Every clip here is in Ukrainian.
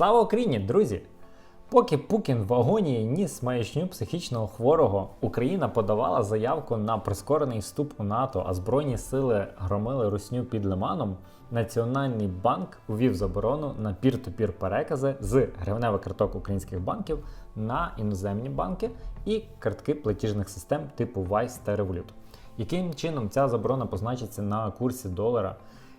Слава Україні, друзі! Поки Пукін в вагоні ніс маячню психічного хворого, Україна подавала заявку на прискорений вступ у НАТО, а Збройні сили громили русню під Лиманом. Національний банк увів заборону на пір-ту-пір перекази з гривневих карток українських банків на іноземні банки і картки платіжних систем типу Wise та Revolut. Яким чином ця заборона позначиться на курсі долара?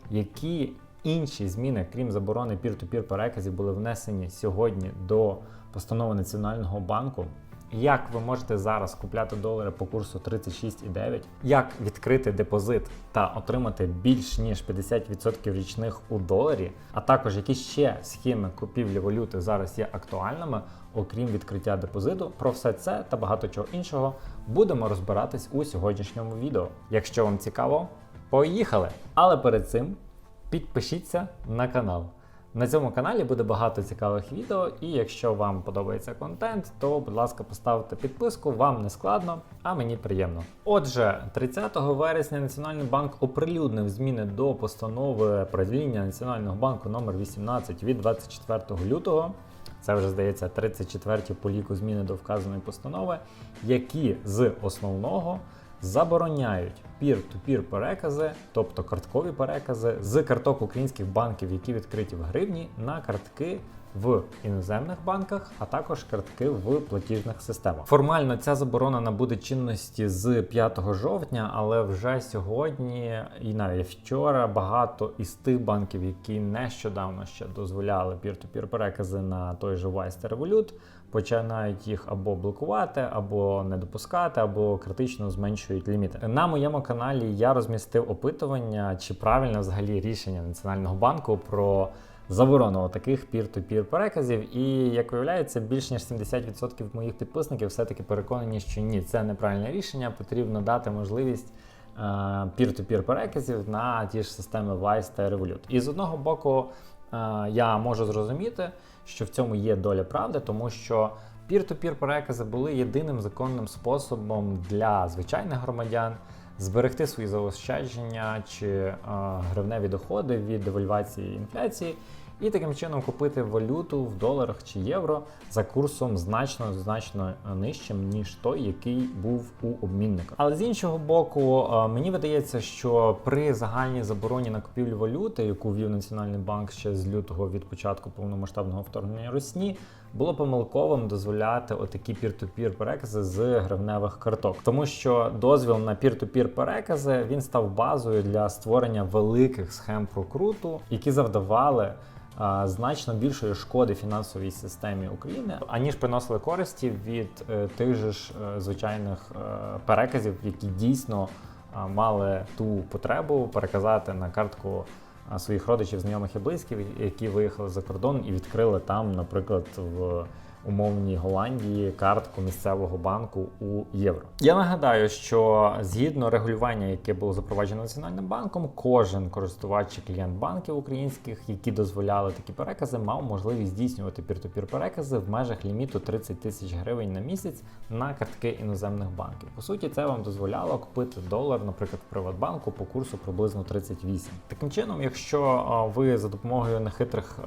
Які інші зміни, крім заборони пір-ту-пір переказів, були внесені сьогодні до постанови Національного банку? Як ви можете зараз купляти долари по курсу 36,9? Як відкрити депозит та отримати більш ніж 50% річних у доларі? А також які ще схеми купівлі валюти зараз є актуальними, окрім відкриття депозиту? Про все це та багато чого іншого будемо розбиратись у сьогоднішньому відео. Якщо вам цікаво, поїхали! Але перед цим підпишіться на канал. На цьому каналі буде багато цікавих відео, і якщо вам подобається контент, то, будь ласка, поставте підписку, вам не складно, а мені приємно. Отже, 30 вересня Національний банк оприлюднив зміни до постанови правління Національного банку номер 18 від 24 лютого. Це вже здається 34-ті по ліку зміни до вказаної постанови, які з основного забороняють пір-ту-пір перекази, тобто карткові перекази з карток українських банків, які відкриті в гривні, на картки. В іноземних банках, а також картки в платіжних системах. Формально ця заборона набуде чинності з 5 жовтня, але вже сьогодні і навіть вчора багато із тих банків, які нещодавно ще дозволяли пір-ту-пір перекази на той же Wise та починають їх або блокувати, або не допускати, або критично зменшують ліміти. На моєму каналі я розмістив опитування, чи правильне взагалі рішення Національного банку про заборону таких пір-ту-пір переказів. І як виявляється, більш ніж 70% моїх підписників все-таки переконані, що ні, це неправильне рішення. Потрібно дати можливість е, пір-ту-пір переказів на ті ж системи Wise та Revolut. І з одного боку, е, я можу зрозуміти, що в цьому є доля правди, тому що пір-ту-пір перекази були єдиним законним способом для звичайних громадян зберегти свої заощадження чи е, гривневі доходи від девальвації інфляції, і таким чином купити валюту в доларах чи євро за курсом значно значно нижчим, ніж той, який був у обмінника. Але з іншого боку, е, мені видається, що при загальній забороні на купівлю валюти, яку ввів Національний банк ще з лютого від початку повномасштабного вторгнення Росії, було помилковим дозволяти отакі пір-ту-пір перекази з гривневих карток, тому що дозвіл на пір-ту-пір перекази він став базою для створення великих схем прокруту, які завдавали. Значно більшої шкоди фінансовій системі України, аніж приносили користі від е, тих же ж е, звичайних е, переказів, які дійсно мали ту потребу переказати на картку своїх родичів, знайомих і близьких, які виїхали за кордон і відкрили там, наприклад, в умовній Голландії картку місцевого банку у євро. Я нагадаю, що згідно регулювання, яке було запроваджено національним банком, кожен користувач клієнт банків українських, які дозволяли такі перекази, мав можливість здійснювати пір-ту-пір перекази в межах ліміту 30 тисяч гривень на місяць на картки іноземних банків. По суті, це вам дозволяло купити долар, наприклад, в Приватбанку по курсу приблизно 38. Таким чином, якщо ви за допомогою нехитрих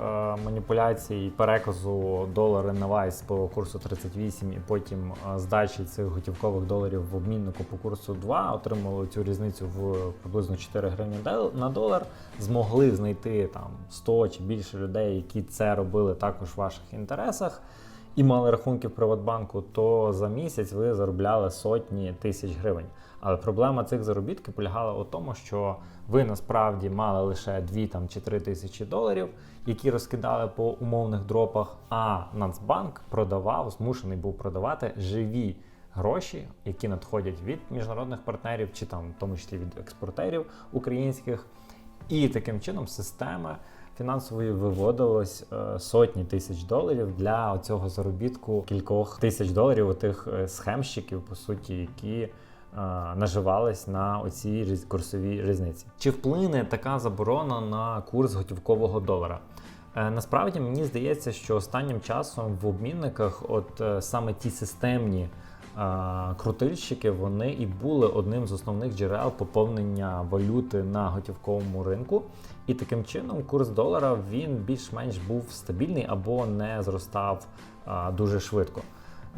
маніпуляцій переказу долари на Wise по курсу 38 і потім здачі цих готівкових доларів в обміннику по курсу 2 отримали цю різницю в приблизно 4 гривні на долар, змогли знайти там 100 чи більше людей, які це робили також в ваших інтересах. І мали рахунки в Приватбанку, то за місяць ви заробляли сотні тисяч гривень. Але проблема цих заробітків полягала у тому, що ви насправді мали лише 2 там, чи 3 тисячі доларів, які розкидали по умовних дропах. А Нацбанк продавав, змушений був продавати живі гроші, які надходять від міжнародних партнерів, чи там, в тому числі від експортерів українських. І таким чином система фінансової виводилось е, сотні тисяч доларів для цього заробітку кількох тисяч доларів у тих е, схемщиків, по суті, які наживались на оцій курсовій різниці. Чи вплине така заборона на курс готівкового долара? Насправді мені здається, що останнім часом в обмінниках, от саме ті системні а, крутильщики вони і були одним з основних джерел поповнення валюти на готівковому ринку. І таким чином курс долара він більш-менш був стабільний або не зростав дуже швидко.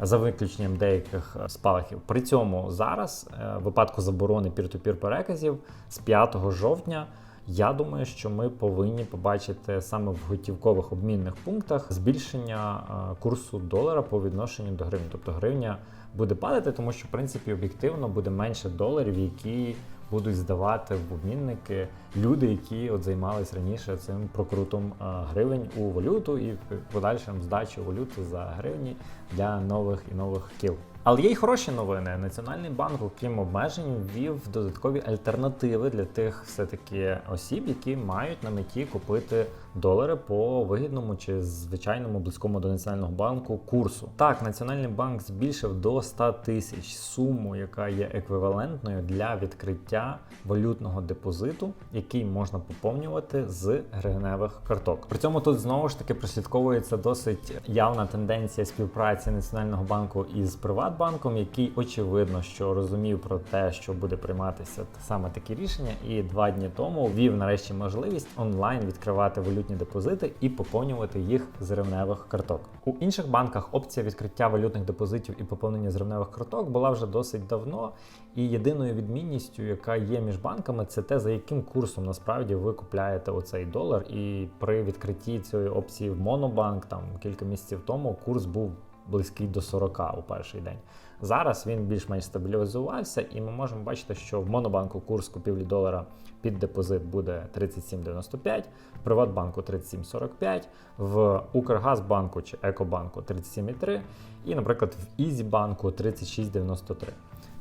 За виключенням деяких е, спалахів. При цьому зараз, е, в випадку заборони пір-ту-пір переказів, з 5 жовтня, я думаю, що ми повинні побачити саме в готівкових обмінних пунктах збільшення е, курсу долара по відношенню до гривні. Тобто гривня буде падати, тому що в принципі об'єктивно буде менше доларів, які будуть здавати в обмінники люди, які от займались раніше цим прокрутом е, гривень у валюту і подальшим здачу валюти за гривні для нових і нових кіл. Але є й хороші новини. Національний банк, окрім обмежень, ввів додаткові альтернативи для тих все-таки осіб, які мають на меті купити долари по вигідному чи звичайному близькому до національного банку курсу. Так, Національний банк збільшив до 100 тисяч суму, яка є еквівалентною для відкриття валютного депозиту, який можна поповнювати з гривневих карток. При цьому тут знову ж таки прослідковується досить явна тенденція співпраці Національного банку із Приватбанком, який очевидно, що розумів про те, що буде прийматися саме такі рішення, і два дні тому ввів нарешті можливість онлайн відкривати валютні депозити і поповнювати їх з гривневих карток. У інших банках опція відкриття валютних депозитів і поповнення з гривневих карток була вже досить давно. І єдиною відмінністю, яка є між банками, це те, за яким курсом насправді ви купляєте оцей долар. І при відкритті цієї опції в Монобанк там кілька місяців тому курс був близький до 40 у перший день. Зараз він більш-менш стабілізувався, і ми можемо бачити, що в Монобанку курс купівлі долара під депозит буде 37,95, в Приватбанку 37,45, в Укргазбанку чи Екобанку 37,3 і, наприклад, в Ізібанку 36,93.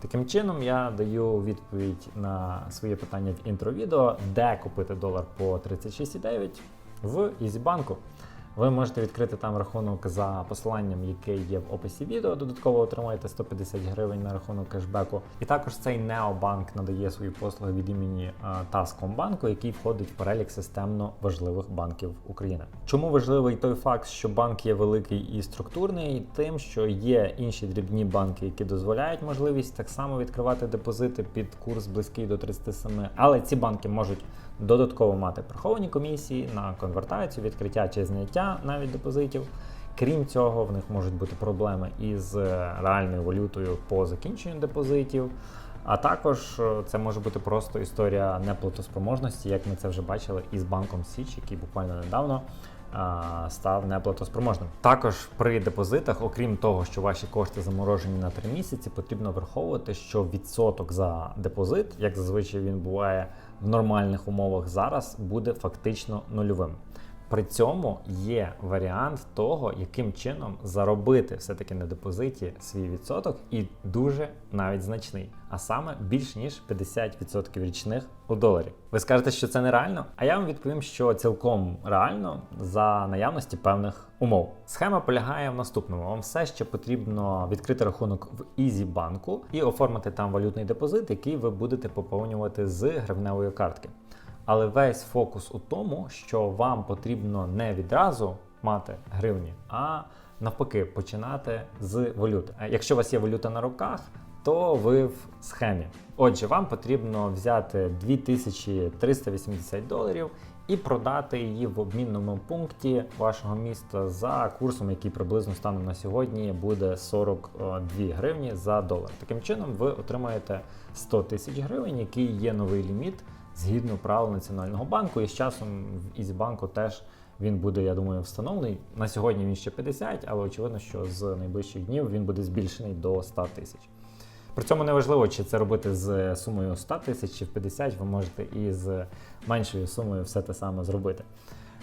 Таким чином, я даю відповідь на своє питання в інтровідео, де купити долар по 36,9 в Ізібанку. Ви можете відкрити там рахунок за посиланням, яке є в описі відео. Додатково отримаєте 150 гривень на рахунок кешбеку. І також цей Необанк надає свої послуги від імені Таскомбанку, який входить в перелік системно важливих банків України. Чому важливий той факт, що банк є великий і структурний, тим, що є інші дрібні банки, які дозволяють можливість так само відкривати депозити під курс близький до 37, але ці банки можуть додатково мати приховані комісії на конвертацію, відкриття чи зняття навіть депозитів. Крім цього, в них можуть бути проблеми із реальною валютою по закінченню депозитів. А також е, це може бути просто історія неплатоспроможності, як ми це вже бачили із банком Січ, який буквально недавно став неплатоспроможним. Також при депозитах, окрім того, що ваші кошти заморожені на 3 місяці, потрібно враховувати, що відсоток за депозит, як зазвичай він буває в нормальних умовах зараз, буде фактично нульовим. При цьому є варіант того, яким чином заробити все-таки на депозиті свій відсоток, і дуже навіть значний, а саме більш ніж 50% річних у доларі. Ви скажете, що це нереально? А я вам відповім, що цілком реально за наявності певних умов. Схема полягає в наступному: вам все ще потрібно відкрити рахунок в Ізібанку і оформити там валютний депозит, який ви будете поповнювати з гривневої картки. Але весь фокус у тому, що вам потрібно не відразу мати гривні, а навпаки, починати з валюти. Якщо у вас є валюта на руках, то ви в схемі. Отже, вам потрібно взяти 2380 доларів і продати її в обмінному пункті вашого міста за курсом, який приблизно станом на сьогодні буде 42 гривні за долар. Таким чином, ви отримаєте 100 тисяч гривень, який є новий ліміт згідно правил Національного банку. І з часом в Ізбанку теж він буде, я думаю, встановлений. На сьогодні він ще 50, але очевидно, що з найближчих днів він буде збільшений до 100 тисяч. При цьому не важливо, чи це робити з сумою 100 тисяч чи в 50, ви можете і з меншою сумою все те саме зробити.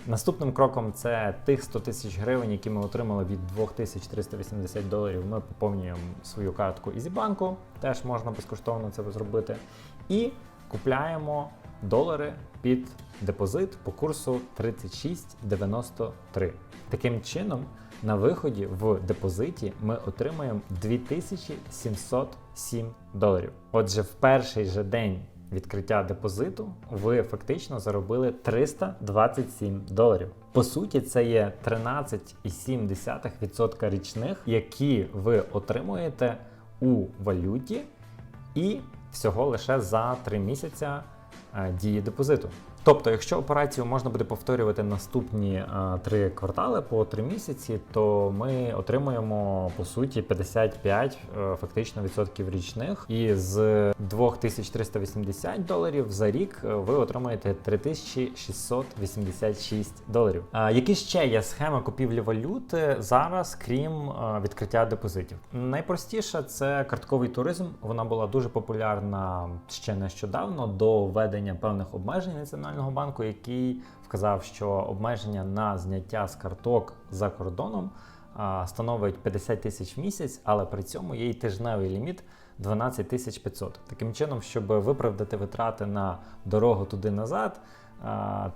Наступним кроком це тих 100 тисяч гривень, які ми отримали від 2380 доларів. Ми поповнюємо свою картку Ізібанку, теж можна безкоштовно це зробити. І купляємо долари під депозит по курсу 36,93. Таким чином, на виході в депозиті ми отримаємо 2707 доларів. Отже, в перший же день відкриття депозиту ви фактично заробили 327 доларів. По суті, це є 13,7% річних, які ви отримуєте у валюті і всього лише за 3 місяця дії депозиту. Тобто, якщо операцію можна буде повторювати наступні е, три квартали по три місяці, то ми отримуємо по суті 55 е, фактично відсотків річних, і з 2380 доларів за рік е, ви отримаєте 3686 доларів. Які ще є схеми купівлі валюти зараз, крім відкриття депозитів? Найпростіше це картковий туризм. Вона була дуже популярна ще нещодавно до введення певних обмежень національного банку, який вказав, що обмеження на зняття з карток за кордоном становить 50 тисяч в місяць, але при цьому є й тижневий ліміт 12 тисяч 500. Таким чином, щоб виправдати витрати на дорогу туди назад.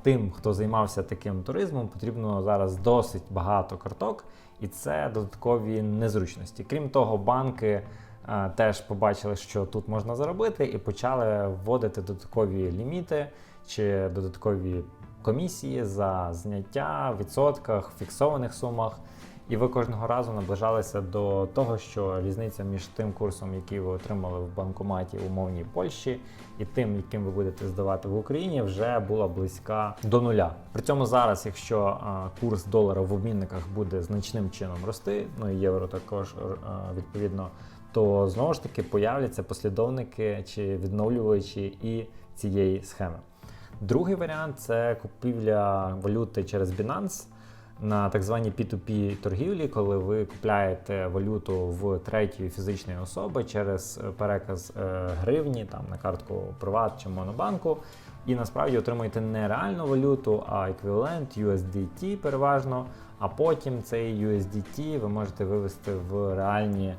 Тим, хто займався таким туризмом, потрібно зараз досить багато карток, і це додаткові незручності. Крім того, банки теж побачили, що тут можна заробити, і почали вводити додаткові ліміти чи додаткові комісії за зняття в відсотках, фіксованих сумах. І ви кожного разу наближалися до того, що різниця між тим курсом, який ви отримали в банкоматі умовній Польщі, і тим, яким ви будете здавати в Україні, вже була близька до нуля. При цьому зараз, якщо курс долара в обмінниках буде значним чином рости, ну і євро також відповідно, то знову ж таки появляться послідовники чи відновлювачі і цієї схеми. Другий варіант це купівля валюти через Binance на так званій P2P торгівлі, коли ви купляєте валюту в третьої фізичної особи через е, переказ е, гривні там на картку Приват чи Монобанку, і насправді отримуєте не реальну валюту, а еквівалент USDT переважно. А потім цей USDT ви можете вивести в реальні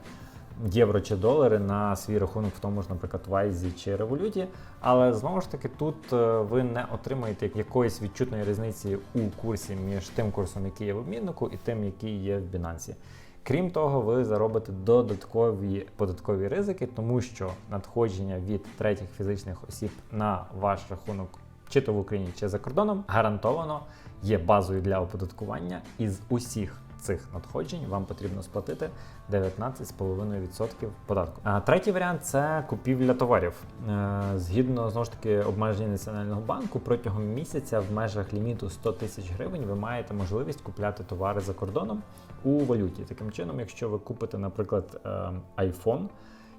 євро чи долари на свій рахунок в тому ж, наприклад, Вайзі чи Революті. Але знову ж таки, тут е, ви не отримаєте якоїсь відчутної різниці у курсі між тим курсом, який є в обміннику, і тим, який є в Binance. Крім того, ви заробите додаткові податкові ризики, тому що надходження від третіх фізичних осіб на ваш рахунок, чи то в Україні, чи за кордоном, гарантовано є базою для оподаткування із усіх цих надходжень вам потрібно сплатити 19,5% податку. А третій варіант це купівля товарів. Е, Згідно знову ж таки обмежень національного банку, протягом місяця в межах ліміту 100 тисяч гривень ви маєте можливість купляти товари за кордоном у валюті. Таким чином, якщо ви купите, наприклад, е, iPhone.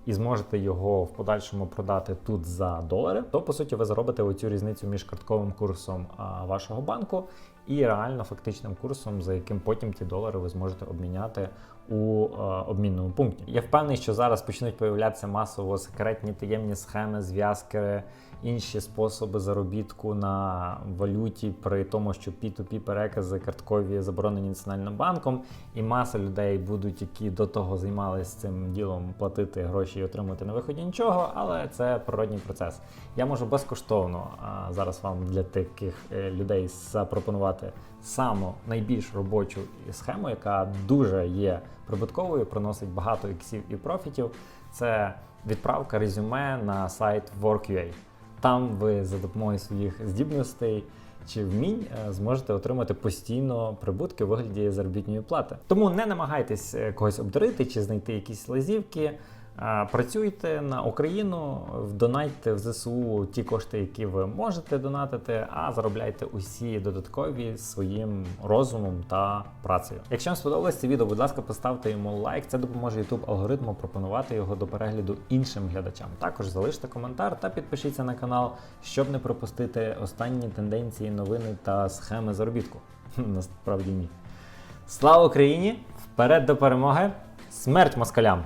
І зможете його в подальшому продати тут за долари, то по суті ви заробите оцю різницю між картковим курсом вашого банку і реально фактичним курсом, за яким потім ті долари ви зможете обміняти у е, обмінному пункті. Я впевнений, що зараз почнуть появлятися масово секретні таємні схеми, зв'язки, інші способи заробітку на валюті, при тому, що P2P перекази карткові заборонені національним банком, і маса людей будуть, які до того займалися цим ділом, платити гроші і отримати на виході нічого, але це природній процес. Я можу безкоштовно а, зараз вам для таких е, людей запропонувати саму найбільш робочу схему, яка дуже є прибутковою, приносить багато іксів і профітів. Це відправка резюме на сайт Work.ua. Там ви за допомогою своїх здібностей чи вмінь е, зможете отримати постійно прибутки у вигляді заробітної плати. Тому не намагайтесь е, когось обдурити чи знайти якісь лазівки. Працюйте на Україну, донайте в ЗСУ ті кошти, які ви можете донатити, а заробляйте усі додаткові своїм розумом та працею. Якщо вам сподобалось це відео, будь ласка, поставте йому лайк. Це допоможе YouTube алгоритму пропонувати його до перегляду іншим глядачам. Також залиште коментар та підпишіться на канал, щоб не пропустити останні тенденції, новини та схеми заробітку. Насправді ні. Слава Україні! Вперед до перемоги! Смерть москалям!